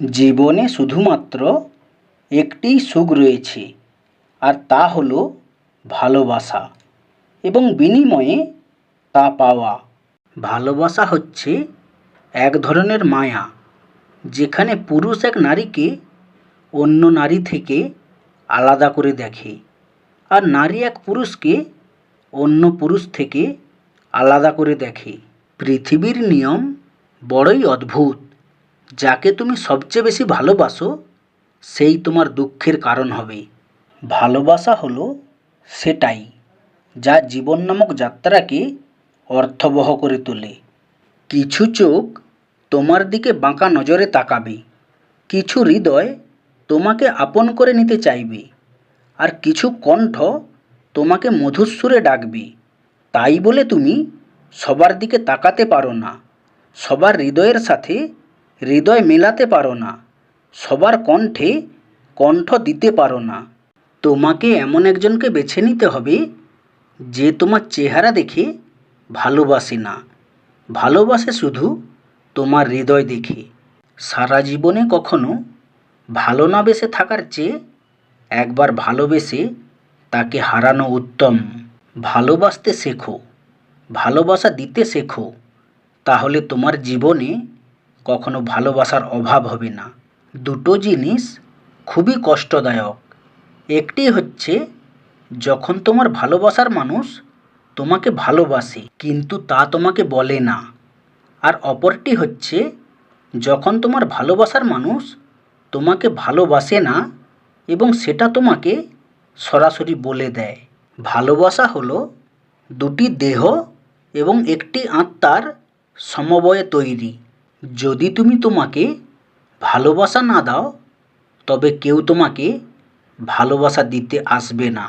জীবনে শুধুমাত্র একটিই সুখ রয়েছে, আর তা হলো ভালোবাসা এবং বিনিময়ে তা পাওয়া। ভালোবাসা হচ্ছে এক ধরনের মায়া, যেখানে পুরুষ এক নারীকে অন্য নারী থেকে আলাদা করে দেখে, আর নারী এক পুরুষকে অন্য পুরুষ থেকে আলাদা করে দেখে। পৃথিবীর নিয়ম বড়ই অদ্ভুত। যাকে তুমি সবচেয়ে বেশি ভালোবাসো, সেই তোমার দুঃখের কারণ হবে। ভালোবাসা হলো সেটাই যা জীবন নামক যাত্রাকে অর্থবহ করে তোলে। কিছু চোখ তোমার দিকে বাঁকা নজরে তাকাবে, কিছু হৃদয় তোমাকে আপন করে নিতে চাইবে, আর কিছু কণ্ঠ তোমাকে মধুর সুরে ডাকবে। তাই বলে তুমি সবার দিকে তাকাতে পারো না, সবার হৃদয়ের সাথে হৃদয় মেলাতে পারো না। সবার কণ্ঠে কণ্ঠ দিতে পারো না। তোমাকে এমন একজনকে বেছে নিতে হবে যে তোমার চেহারা দেখে ভালোবাসে না। ভালোবাসে শুধু তোমার হৃদয় দেখে। সারা জীবনে কখনো ভালো না বেসে থাকার চেয়ে একবার ভালোবেসে তাকে হারানো উত্তম। ভালোবাসতে শেখো। ভালোবাসা দিতে শেখো। তাহলে তোমার জীবনে কখনো ভালোবাসার অভাব হবে না। দুটো জিনিস খুবই কষ্টদায়ক। একটি হচ্ছে, যখন তোমার ভালোবাসার মানুষ তোমাকে ভালোবাসে, কিন্তু তা তোমাকে বলে না। আর অপরটি হচ্ছে, যখন তোমার ভালোবাসার মানুষ তোমাকে ভালোবাসে না এবং সেটা তোমাকে সরাসরি বলে দেয়। ভালোবাসা হলো দুটি দেহ এবং একটি আত্মার সমবয়ে তৈরি। যদি তুমি তোমাকে ভালোবাসা না দাও তবে কেউ তোমাকে ভালোবাসা দিতে আসবে না।